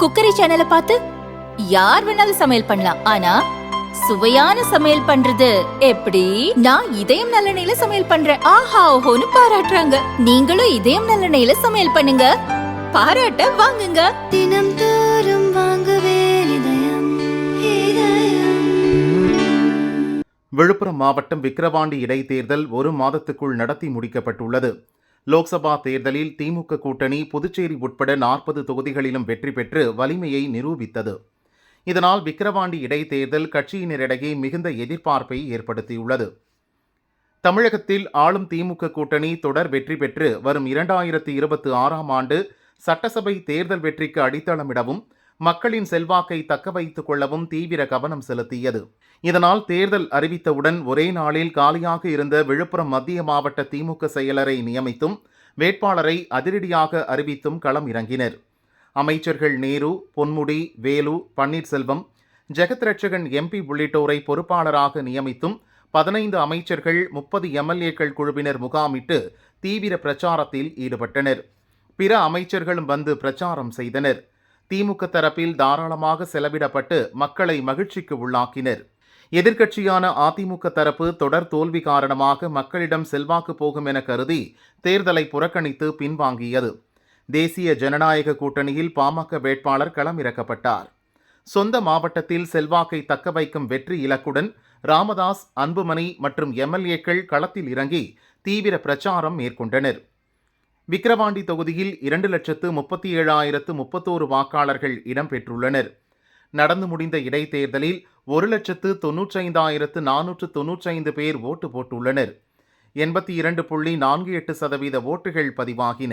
Cookery சேனலை பார்த்து யார் வேணாலும் சமையல் பண்ணலாம். ஆனா சுவையான சமையல் பண்றது எப்படி? நான் இதயம் நல்லெண்ணெயில சமையல் பண்றேன். ஆஹா ஓஹோன்னு பாராட்டுறாங்க. நீங்களும் இதயம் நல்லெண்ணெயில சமையல் பண்ணுங்க. பாராட்ட வாங்குங்க. தினம் தோறும் வாங்குவே இதயம் இதயம். விழுப்புரம் மாவட்டம் விக்கிரவாண்டி இடைத்தேர்தல் ஒரு மாதத்துக்குள் நடத்தி முடிக்கப்பட்டுள்ளது. லோக்சபா தேர்தலில் திமுக கூட்டணி புதுச்சேரி உட்பட நாற்பது தொகுதிகளிலும் வெற்றி பெற்று வலிமையை நிரூபித்தது. இதனால் விக்கிரவாண்டி இடைத்தேர்தல் கட்சியினரிடையே மிகுந்த எதிர்பார்ப்பை ஏற்படுத்தியுள்ளது. தமிழகத்தில் ஆளும் திமுக கூட்டணி தொடர் வெற்றி பெற்று வரும் இரண்டாயிரத்தி இருபத்தி ஆறாம் ஆண்டு சட்டசபை தேர்தல் வெற்றிக்கு அடித்தளமிடவும் மக்களின் செல்வாக்கை தக்க வைத்துக் கொள்ளவும் தீவிர கவனம் செலுத்தியது. இதனால் தேர்தல் அறிவித்தவுடன் ஒரே நாளில் காலியாக இருந்த விழுப்புரம் மத்திய மாவட்ட திமுக செயலரை நியமித்தும் வேட்பாளரை அதிரடியாக அறிவித்தும் களம் இறங்கினர். அமைச்சர்கள் நேரு பொன்முடி வேலு பன்னீர்செல்வம் ஜெகத் ரட்சகன் எம்பி உள்ளிட்டோரை பொறுப்பாளராக நியமித்தும் பதினைந்து அமைச்சர்கள் முப்பது எம்எல்ஏக்கள் குழுவினர் முகாமிட்டு தீவிர பிரச்சாரத்தில் ஈடுபட்டனர். பிற அமைச்சர்களும் வந்து பிரச்சாரம் செய்தனர். திமுக தரப்பில் தாராளமாக செலவிடப்பட்டு மக்களை மகிழ்ச்சிக்கு உள்ளாக்கினர். எதிர்க்கட்சியான அதிமுக தரப்பு தொடர் தோல்வி காரணமாக மக்களிடம் செல்வாக்கு போகும் என கருதி தேர்தலை புறக்கணித்து பின்வாங்கியது. தேசிய ஜனநாயக கூட்டணியில் பாமக வேட்பாளர் களமிறக்கப்பட்டார். சொந்த மாவட்டத்தில் செல்வாக்கை தக்கவைக்கும் வெற்றி இலக்குடன் ராமதாஸ் அன்புமணி மற்றும் எம்எல்ஏக்கள் களத்தில் இறங்கி தீவிர பிரச்சாரம் மேற்கொண்டனர். விக்கிரவாண்டி தொகுதியில் இரண்டு லட்சத்து முப்பத்தி ஏழாயிரத்து முப்பத்தோரு வாக்காளர்கள் இடம்பெற்றுள்ளனர் நடந்து முடிந்த இடைத்தேர்தலில் ஒரு லட்சத்து தொன்னூற்றைந்தாயிரத்து நானூற்று தொன்னூற்றைந்து பேர் ஓட்டு போட்டுள்ளனர். எண்பத்தி இரண்டு புள்ளி நான்கு எட்டு சதவீத ஓட்டுகள் பதிவாகின.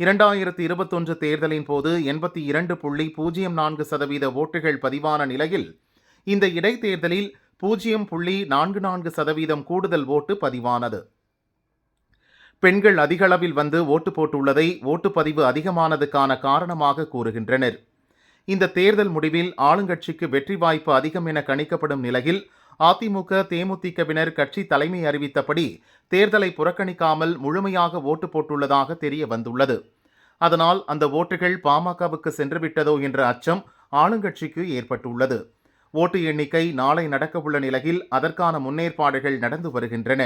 இரண்டாயிரத்து இருபத்தொன்று தேர்தலின் போது எண்பத்தி இரண்டு புள்ளி பூஜ்ஜியம் நான்கு சதவீத ஓட்டுகள் பதிவான நிலையில் இந்த இடைத்தேர்தலில் பூஜ்ஜியம் புள்ளி நான்கு நான்கு சதவீதம் கூடுதல் ஓட்டு பதிவானது. பெண்கள் அதிகளவில் வந்து ஓட்டு போட்டுள்ளதை ஓட்டுப்பதிவு அதிகமானதுக்கான காரணமாக கூறுகின்றனர். இந்த தேர்தல் முடிவில் ஆளுங்கட்சிக்கு வெற்றி வாய்ப்பு அதிகம் என கணிக்கப்படும் நிலையில் அதிமுக தேமுதிகவினர் கட்சி தலைமை அறிவித்தபடி தேர்தலை புறக்கணிக்காமல் முழுமையாக ஓட்டு போட்டுள்ளதாக தெரிய வந்துள்ளது. அதனால் அந்த ஓட்டுகள் பாமகவுக்கு சென்றுவிட்டதோ என்ற அச்சம் ஆளுங்கட்சிக்கு ஏற்பட்டுள்ளது. ஓட்டு எண்ணிக்கை நாளை நடக்கவுள்ள நிலையில் அதற்கான முன்னேற்பாடுகள் நடந்து வருகின்றன.